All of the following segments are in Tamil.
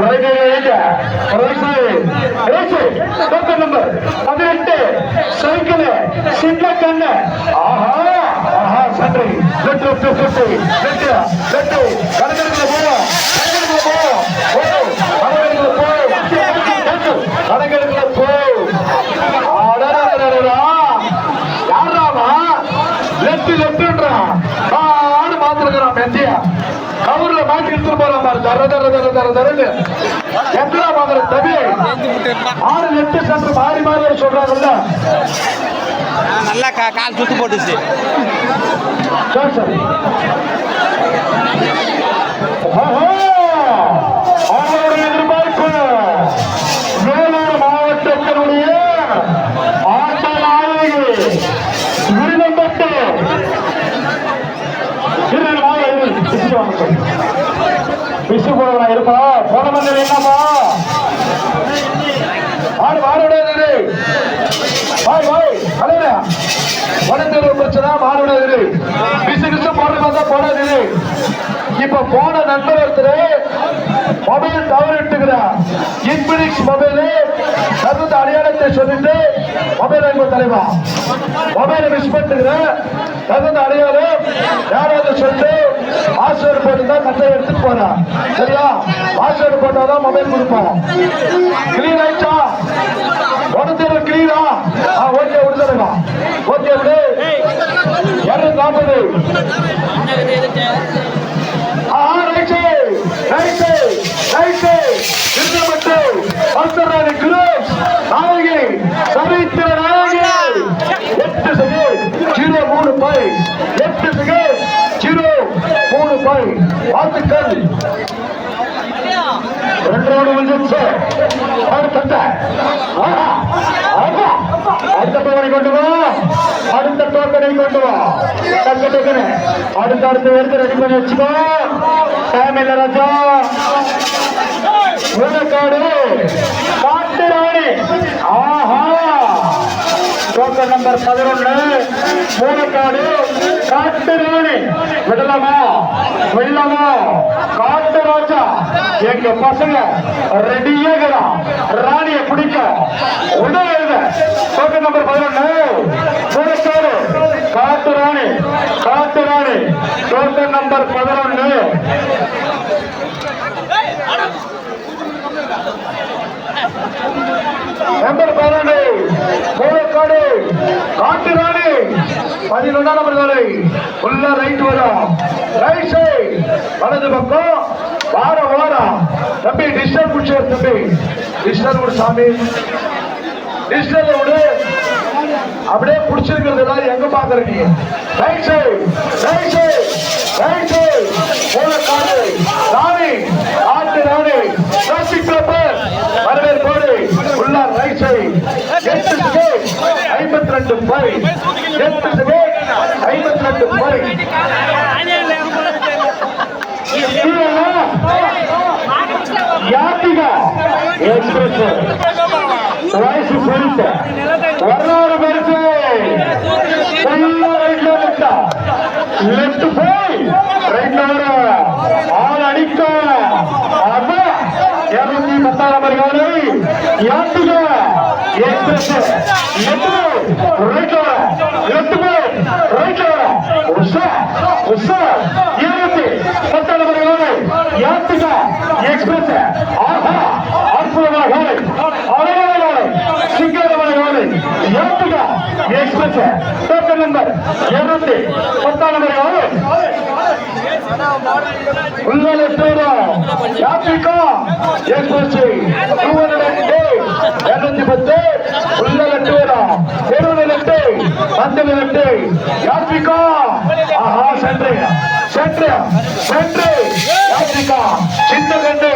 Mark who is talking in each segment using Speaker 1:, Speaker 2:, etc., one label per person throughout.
Speaker 1: Right right right right token number பதினெட்டு சைக்கிள் சின்ன கண்ணு ஆஹா ஆஹா சண்டை லெட்டு லெட்டு லெட்டு லெட்டு தர தர தர தர தரன்னு. எங்கடா பாக்குற தம்பி. ஆடு லெஃப்ட் சென்டர் மாறி மாறி சொல்றாங்கல்ல.
Speaker 2: நல்லா கால் சுத்து போட்டுச்சு.
Speaker 1: சரி சரி! அவங்களுடைய எதிர்பார்ப்பு விசு போடுறா இருப்பா போன மந்திரம் என்னப்பா ஆடு மாடுடையது வாய் வாய் அலையா உடனே பிரச்சனை மாடுடையது விசு விசு போடுற பார்த்தா போடாது இப்ப போன நண்பர் ஒருத்தர் மொபைல் தவறிட்டுக்கிறார் இன்பினிக்ஸ் மொபைல் தகுந்த அடையாளத்தை சொல்லிட்டு மொபைல் வாங்க தலைவா. மொபைலை மிஸ் பண்ணுகிற தகுந்த அடையாளம் யாராவது சொல்லிட்டு பாஸ்வேர்டு போட்டு தான் கட்டை எடுத்துட்டு போறான் சரியா? பாஸ்வேர்டு போட்டாதான் மொபைல் கொடுப்போம் கிளீன் ஆயிடுச்சா? உடனே கிளீனா ஓகே விடுதலைவா ஓகே மூணு வாழ்த்துக்கள். ரெண்டு ரோடு அடுத்த அடுத்த டோக்கனை கொண்டு வா. அடுத்த டோக்கனை கொண்டு வா. தக்க டோக்கனை அடுத்த அடுத்த எடுத்து ரெடி பண்ணி வச்சுக்கோ. டைம் இல்ல ராஜா. உனக்காடு காட்டு ராணி ஆஹா. டோக்கன் நம்பர் பதினொன்னு. மூலக்காடு. காட்டு ராணி விடலாமா? வெள்ளமா காட்டு ராஜா. எங்க பசங்க ரெடியாகிறான் ராணியை பிடிக்க. உடனே எழுத. டோக்கன் நம்பர் பதினொன்னு. மூலக்காடு காட்டு ராணி. காட்டு ராணி. டோக்கன் நம்பர் பதினொன்னு நம்பர் பதினொன்று மூலக்காடு காட்டு ராணி. பதினொன்றாம் நம்பர் காலை உள்ள ரைட் வரும் ரைட் சைடு வலது பக்கம். வாரம் வாரம் தம்பி டிஸ்டர் பிடிச்சார் தம்பி. டிஸ்டர் விடு சாமி. டிஸ்டர்ல விடு. அப்படியே பிடிச்சிருக்கிறது எல்லாரும் எங்க பாக்குற right side right side right side Moolakadu ராணி ஆட்டு ராணி டிராபிக் பேப்பர் வரவேற்போடு உள்ளார் ரைட் சைடு எட்டு செகண்ட் ஐம்பத்தி ரெண்டு பை எட்டு செகண்ட் ஐம்பத்தி ரெண்டு பை யாத்திகா எக்ஸ்பிரஸ் பரிசு பெருசு வரலாறு பரிசு ரைட்ல லெஃப்ட் போய் ரைட் ஆள் அடிக்க. இருநூத்தி பத்தாயிரம் வருகாலை யாத்திகா எக்ஸ்பிரஸ் லெஃப்ட் லெஃப்ட் போய் ரைட்ல வர உஷா உஷா இருநூத்தி பத்தாயிரம் வருகாலை யாத்திகா எக்ஸ்பிரஸ் ஆஹா அற்புதமான காலை அழகான காலை சிங்கரமான காலை யாத்திகா எக்ஸ்பிரஸ் டோக்கன் நம்பர் இருநூத்தி பத்தாம் நம்பர் காலை உங்கள் எத்தோரம் யாத்திகா எக்ஸ்பிரஸ் டூ ஹண்ட்ரட் இருநூத்தி பத்து உங்கள் எத்தோரம் இருநூறு எட்டு பத்து எட்டு யாத்திகா ஆஹா சென்று. சென்று சென்று. யாத்திரிகா சின்ன கண்டு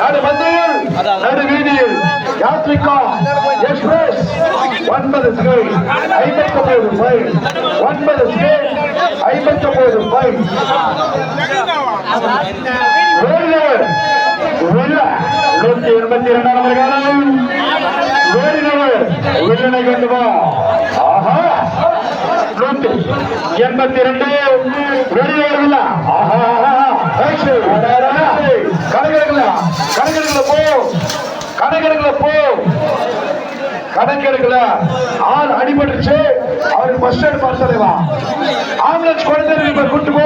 Speaker 1: நடு மந்தையில் நடு வீதியில். யாத்ரிகா ஒன்பது ஸ்கை ஐம்பத்தொன்பது ரூபாய் ஒன்பது ஸ்கை ஐம்பத்தொன்பது ரூபாய் வேறினவர் நூத்தி எண்பத்தி இரண்டாம் காலம் வேறினவர் வெள்ளனை கொண்டு வா. ஆஹா நூத்தி எண்பத்தி ரெண்டு வெளியே ஆஹா கலைஞர்களா கணக்கெடுக்கல போ. கணக்கெடுக்கல ஆள் அடிபட்டுச்சு அவருக்கு பஸ் ஸ்டாண்ட் பார்த்து தலைவா. ஆம்புலன்ஸ் குழந்தை கூட்டு போ.